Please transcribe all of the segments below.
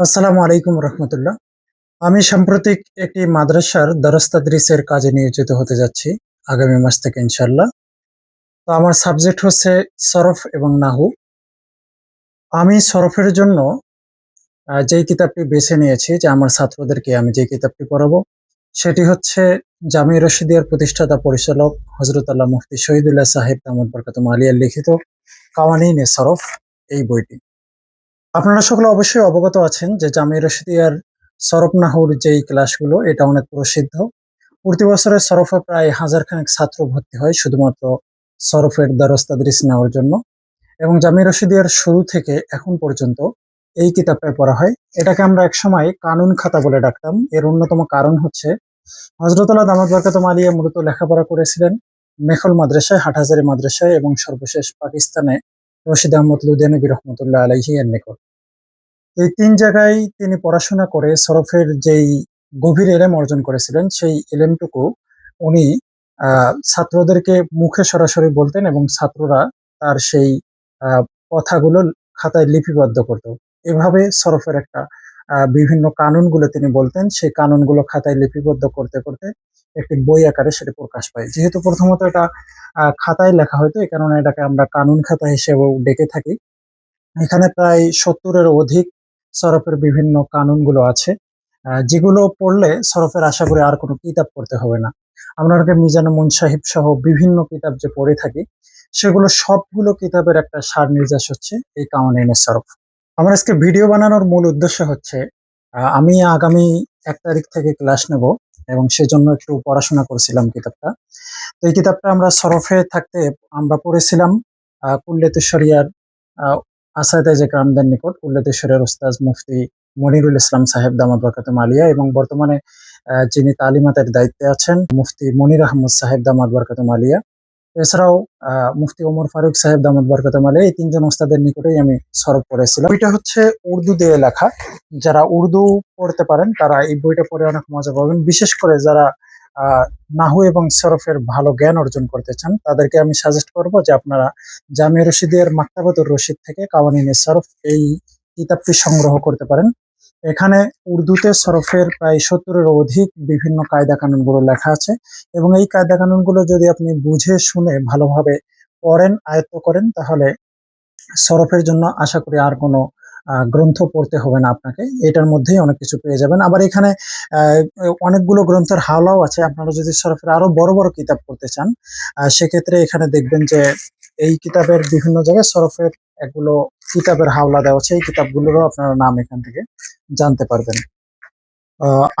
আসসালামু আলাইকুম রহমতুল্লাহ। আমি সাম্প্রতিক একটি মাদ্রাসার দরস্তাদ্রিসের কাজে নিয়োজিত হতে যাচ্ছি আগামী মাস থেকে ইনশাল্লাহ তো আমার সাবজেক্ট হচ্ছে সরফ এবং নাহু। আমি সরফের জন্য যেই কিতাবটি বেছে নিয়েছি, যে আমার ছাত্রদেরকে আমি যে কিতাবটি পড়াবো, সেটি হচ্ছে জামি রশিদিয়ার প্রতিষ্ঠাতা পরিচালক হজরত আল্লাহ মুফতি শহীদুল্লাহ সাহেব তাহমদ বরকাতুম আলিয়ার লিখিত কাওয়ানিনে সরফ, এই বইটি। আপনারা সকলে অবশ্যই অবগত আছেন যে জামি রশিদিয়ার সরফ নাহুর যেই ক্লাসগুলো, এটা অনেক প্রসিদ্ধ। প্রতি বছরে সরফে প্রায় হাজার খানেক ছাত্র ভর্তি হয় শুধুমাত্র সরফের দ্বারস্তাদৃশ নেওয়ার জন্য। এবং জামি রশিদিয়ার শুরু থেকে এখন পর্যন্ত এই কিতাবটা পড়া হয়। এটাকে আমরা একসময় কানুন খাতা বলে ডাকতাম। এর অন্যতম কারণ হচ্ছে হজরতলা দামাদ বরকাতম আলিয়া মূলত লেখাপড়া করেছিলেন মেখল মাদ্রাসায়, হাটহাজারি মাদ্রাসায় এবং সর্বশেষ পাকিস্তানে রশিদ আহমদ লুধিয়ানবী রহমতুল্লাহ আলাইহি এর নিকট। এই তিন জায়গায় তিনি পড়াশোনা করে সরফের যেই গভীর এলেম অর্জন করেছিলেন, সেই এলেমটুকু উনি ছাত্রদেরকে মুখে সরাসরি বলতেন এবং ছাত্ররা তার সেই কথাগুলো খাতায় লিপিবদ্ধ করত। এভাবে সরফের একটা বিভিন্ন কানুনগুলো তিনি বলতেন, সেই কানুনগুলো খাতায় লিপিবদ্ধ করতে করতে একটি বই আকারে সেটা প্রকাশ পায়। যেহেতু প্রথমত এটা খাতায় লেখা হয়তো, এই কারণে এটাকে আমরা কানুন খাতা হিসেবেও ডেকে থাকি। এখানে প্রায় সত্তরের অধিক সরফের বিভিন্ন কানুনগুলো আছে। যেগুলো পড়লে সরফের আশা করি আর কোনো কিতাব পড়তে হবে না। আমরা মিজানুর মুন সাহিব সহ বিভিন্ন কিতাব যে পড়ে থাকি, সেগুলো সবগুলো কিতাবের একটা সার নির্যাস হচ্ছে এই কাউনিনের সরফ। আমার আজকে ভিডিও বানানোর মূল উদ্দেশ্য হচ্ছে আমি আগামী এক তারিখ থেকে ক্লাস নেব। এবং সেজন্য একটু পড়াশোনা করেছিলাম কিতাবটা। তো এই কিতাবটা আমরা সরফে থাকতে আমরা পড়েছিলাম কুল্লেতেশ্বরিয়ার আহ, আসাদে যে গ্রামদের নিকট। কুল্লেতেশ্বরের ওস্তাজ মুফতি মনিরুল ইসলাম সাহেব দামাদ বরকাতুম মালিয়া এবং বর্তমানে যিনি তালিমাতের দায়িত্বে আছেন মুফতি মনির আহমদ সাহেব দামাদ বরকাতুম আলিয়া। এছাড়াও মুফতি ওমর ফারুক সাহেব দামাদ বরকাতুম আলিয়া এই তিনজন ওস্তাদের নিকটেই আমি সরব পড়েছিলাম বইটা হচ্ছে উর্দু দিয়ে লেখা। যারা উর্দু পড়তে পারেন, তারা এই বইটা পড়ে অনেক মজা পাবেন। বিশেষ করে যারা নাহু এবং সরফের ভালো জ্ঞান অর্জন করতে চান, তাদেরকে আমি সাজেস্ট করব যে আপনারা জামিয়া রশিদের মাক্তাবাতুর রশিদ থেকে কাওয়ানিনে সরফ এই কিতাবটি সংগ্রহ করতে পারেন। এখানে উর্দুতে সরফের প্রায় সত্তরের অধিক বিভিন্ন কায়দা কানুনগুলো লেখা আছে এবং এই কায়দা কানুনগুলো যদি আপনি বুঝে শুনে ভালোভাবে পড়েন, আয়ত্ত করেন, তাহলে সরফের জন্য আশা করি আর কোনো গ্রন্থ পড়তে হবে না আপনাকে। এটার মধ্যেই অনেক কিছু পেয়ে যাবেন। আবার এখানে অনেকগুলো গ্রন্থের হাওলাও আছে। আপনারা যদি সরফের আরও বড় বড় কিতাব পড়তে চান সেক্ষেত্রে এখানে দেখবেন যে এই কিতাবের বিভিন্ন জায়গায় সরফের এগুলো কিতাবের হাওলা দেওয়া আছে, এই কিতাবগুলোরও আপনারা নাম এখান থেকে জানতে পারবেন।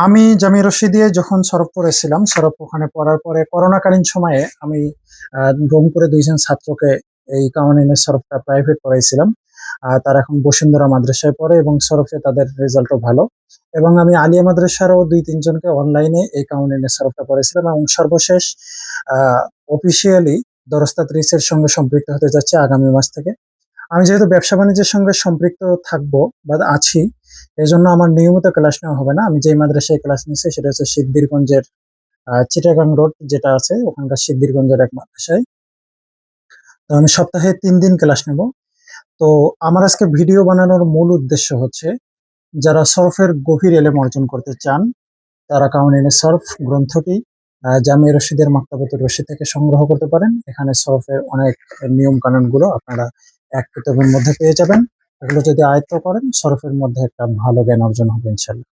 আমি জামি রশিদিয়ে যখন সরফ পড়েছিলাম সরফ ওখানে পড়ার পরে করোনাকালীন সময়ে আমি রংপুরে দুইজন ছাত্রকে এই কামানিনের সরফটা প্রাইভেট পড়াইছিলাম। তারা এখন বসুন্ধরা মাদ্রাসায় পড়ে এবং সরফে তাদের রেজাল্টও ভালো। এবং আমি আলিয়া মাদ্রাসারও দুই তিনজনকে অনলাইনে এই কাউনিনের সরফটা পড়েছিলাম এবং সর্বশেষ অফিসিয়ালি দরস্তাত রিসের সঙ্গে সম্পৃক্ত হতে যাচ্ছে আগামী মাস থেকে। আমি যেহেতু ব্যবসা বাণিজ্যের সঙ্গে সম্পৃক্ত থাকব বা আছি এই জন্য আমার নিয়মিত ক্লাস নেওয়া হবে না। আমি যেই মাদ্রাসায় ক্লাস নিচ্ছি সেটা হচ্ছে সিদ্ধিরগঞ্জের চিটাগাং রোড যেটা আছে, ওখানকার সিদ্ধিরগঞ্জের এক মাদ্রাসায়। তো আমি সপ্তাহে তিন দিন ক্লাস নেব। তো আমার আজকে ভিডিও বানানোর মূল উদ্দেশ্য হচ্ছে, যারা সরফের গভীর এলেম অর্জন করতে চান, তারা কাউনিনের সরফ গ্রন্থটি জামিয়া রশিদের মাক্তাবতুর রশিদ থেকে সংগ্রহ করতে পারেন। এখানে সরফের অনেক নিয়ম কানুনগুলো আপনারা এক কিতাবের মধ্যে পেয়ে যাবেন। এগুলো যদি আয়ত্ত করেন, সরফের মধ্যে একটা ভালো জ্ঞান অর্জন হবে ইনশাল্লাহ